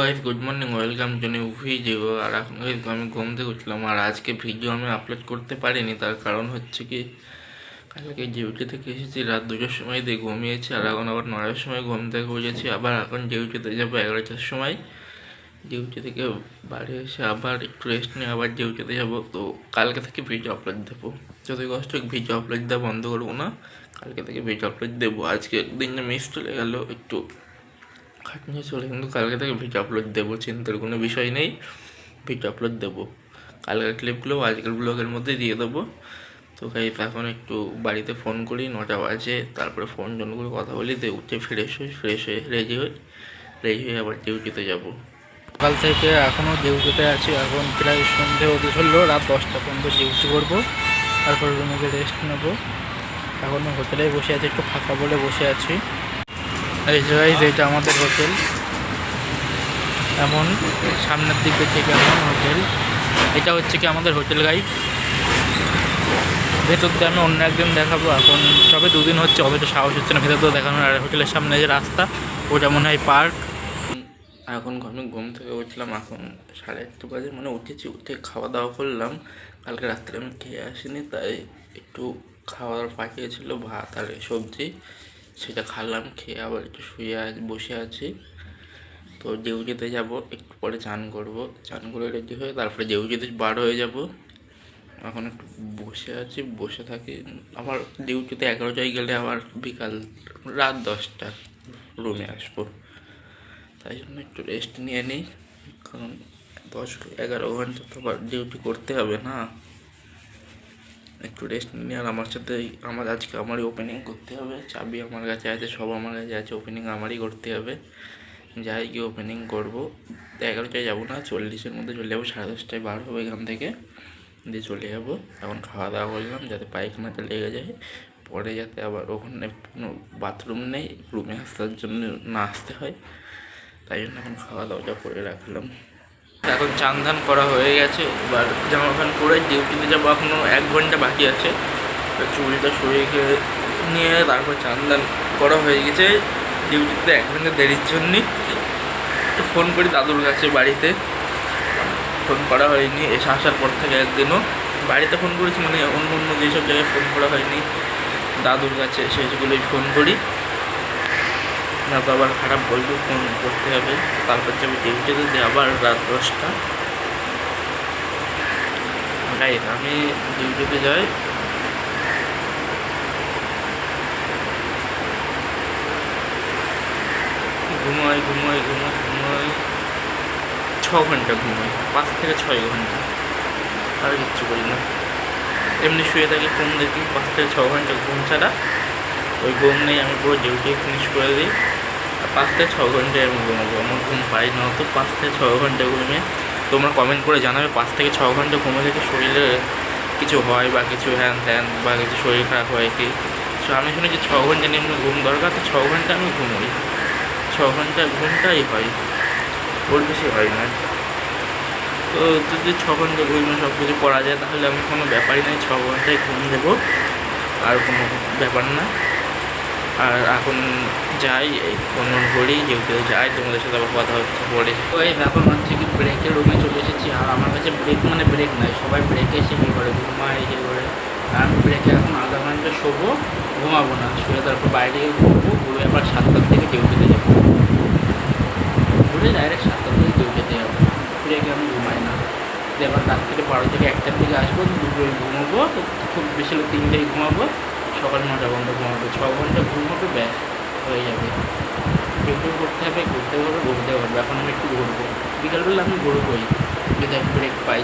Guys good morning welcome to new video আর এখন guys, আমি ঘুম থেকে উঠলাম, আর আজকে ভিডিও আমি আপলোড করতে পারিনি, তার কারণ হচ্ছে কি, কালকে ডিউটি থেকে এসেছি, রাত দুটোর সময় দিয়ে ঘুমিয়েছি, আর এখন আবার নটার সময় ঘুম থেকে উঠেছি, আবার এখন ডিউটিতে যাব এগারোটার সময়। ডিউটি থেকে বাড়ি এসে আবার একটু রেস্ট নিয়ে আবার ডিউটিতে যাব, তো কালকে থেকে ভিডিও আপলোড দেবো। যদি কষ্ট ভিডিও আপলোড দেওয়া বন্ধ করব না, কালকে থেকে ভিডিও আপলোড দেবো। আজকে একদিন মিস চলে গেলো, একটু খাটনি চলে কিন্তু কালকে থেকে ভিডিও আপলোড দেবো, চিন্তার কোনো বিষয় নেই। ভিডিও আপলোড দেবো। কালকের ক্লিপগুলো আজকের ব্লগের মধ্যে দিয়ে দেবো। তো গাই এখন একটু বাড়িতে ফোন করি, নটা বাজে, তারপরে ফোন টোন করে কথা বলি, দিয়ে উঠে ফ্রেশ হই ফ্রেশ হয়ে রেডি হই রেডি হয়ে আবার ডিউটিতে যাব। সকাল থেকে এখনও ডিউটিতে আছি, এখন প্রায় সন্ধে হতে চলল রাত দশটা পর্যন্ত ডিউটি করব। তারপর রুমে রেস্ট নেব। এখনও হোটেলে বসে আছি, একটু ফাঁকা বলে বসে আছি। Guys, এটা আমাদের হোটেল। এমন সামনের দিকে থেকে এমন হোটেল। এটা হচ্ছে কি আমাদের হোটেল গাইড ভেতর দিয়ে আমি অন্য একদিন দেখাবো। এখন সবে দুদিন হচ্ছে অতটা সাহস হচ্ছে না। ভেতর তো দেখানোর আর হোটেলের সামনে যে রাস্তা ওটা মনে হয় পার্ক। এখন আমি ঘুম থেকে উঠলাম। এখন সাড়ে একটা বাজে মানে উঠেছি উঠে খাওয়া দাওয়া করলাম। কালকে রাত্রে আমি খেয়ে আসিনি তাই একটু খাওয়ার পাঠিয়েছিল ভাত আর সবজি। সেটা খালাম, খেয়ে আবার একটু শুয়ে বসে আছি। তো ডিউটিতে যাব, একটু পরে চান করব। চান করে রেডি হয়ে তারপরে ডিউটিতে বার হয়ে যাব। এখন একটু বসে আছি, বসে থাকি। আমার ডিউটিতে এগারোটায় গেলে আবার বিকাল রাত দশটা রুমে আসব। তাই জন্য একটু রেস্ট নিয়ে নিই। কারণ দশ এগারো ঘণ্টা তো আবার ডিউটি করতে হবে না। একটু রেস্ট নিয়ে আর আমার সাথে আমার আজকে আমারই ওপেনিং করতে হবে। চাবি আমার কাছে আছে, সব আমার কাছে আছে। ওপেনিং আমারই করতে হবে। যাই গিয়ে ওপেনিং করব। এগারোটায় যাব না, চল্লিশের মধ্যে চলে যাব। সাড়ে দশটায় বার হবে এখান থেকে। দিয়ে চলে যাব। এখন খাওয়া দাওয়া করলাম যাতে পায়খানাটা লেগে যায়। পরে যাতে আবার ওখানে কোনো বাথরুম নেই রুমে আসার জন্য না আসতে হয়। তাই জন্য এখন খাওয়া দাওয়াটা করে রাখলাম। এখন চান ধান করা হয়ে গেছে, এবার জামা প্যান্ট পরে ডিউটিতে যাব এখনও এক ঘণ্টা বাকি আছে। চুলটা খেয়ে নিয়ে তারপর চান ধান করা হয়ে গেছে। ডিউটিতে এক ঘণ্টা দেরির জন্যই ফোন করি দাদুর কাছে বাড়িতে। ফোন করা হয়নি, এসে আসার পর থেকে একদিনও। বাড়িতে ফোন করেছি মানে অন্য অন্য যেসব জায়গায় ফোন করা হয়নি, দাদুর কাছে সেগুলোই ফোন করি। না তো আবার খারাপ বলবে, ফোন করতে হবে। তারপর যাবে ডিউটিতে দিয়ে আবার রাত দশটা। রাইট আমি ডিউটিতে যাই। ঘুমাই ঘুমাই ঘুমাই ঘুমাই। ছ ঘণ্টা ঘুমাই, পাঁচ থেকে ছয় ঘণ্টা। আর কিচ্ছু করি না। এমনি শুয়ে থাকি, ফোন দেখি, পাঁচ থেকে ছ ঘণ্টা ঘুম ছাড়া। ওই ঘুম নেই, আমি পুরো ডিউটি ফিনিশ করে দিই। আর পাঁচ থেকে ছ ঘন্টায় আমি ঘুমাবো, আমার ঘুম পাই না তো পাঁচ থেকে ছ ঘণ্টা ঘুমিয়ে তোমরা কমেন্ট করে জানাবে পাঁচ থেকে ছ ঘণ্টা ঘুমালে কি শরীরে কিছু হয় বা কিছু হ্যান ত্যান বা কিছু শরীর খারাপ হয় কি? সো আমি শুনেছি ছ ঘণ্টা নিম্ন ঘুম দরকার, তো ছ ঘণ্টা আমি ঘুমোই। ছ ঘণ্টা ঘুমটাই হয়। ওর বেশি হয় না। তো যদি ছ ঘণ্টা ঘুমে সব কিছু করা যায়, তাহলে আমি কোনো ব্যাপারই নেই, ছ ঘন্টায় ঘুম দেবো। আর কোনো ব্যাপার না। আর এখন যাই ফোন করি যেহেতু যাই তোমাদের সাথে আবার কথা হচ্ছে পরে। ওই এখন হচ্ছে কি ব্রেকের রুমে চলে এসেছি, আর আমার কাছে ব্রেক মানে ব্রেক নাই সবাই ব্রেকে এসে কী করে ঘুমায় ইয়ে করে আমি ব্রেকে এখন আধা ঘণ্টা শোবো, ঘুমাবো না, শুয়ে তারপর বাইরে গিয়ে ঘুরবো ঘুরে আবার সাতটার থেকে ডিউটিতে যাব। ঘুরে ডাইরেক্ট সাতটার থেকে ডিউটিতে যাব। ব্রেকে আমি ঘুমাই না। এবার রাত থেকে বারো থেকে একটার দিকে আসব, দুপুরে ঘুমাবো, তো খুব বেশি তিনটেই ঘুমাবো। সকাল নটা ঘণ্টা ঘুমাবে, ছ ঘণ্টা ঘুমাবে ব্যাস, হয়ে যাবে। একটু করতে হবে ঘুরতে হবে ঘুরতে পারবে এখন আমি একটু ঘুরবো বিকালবেলা আমি ঘুরবোই যদি আমি ব্রেক পাই।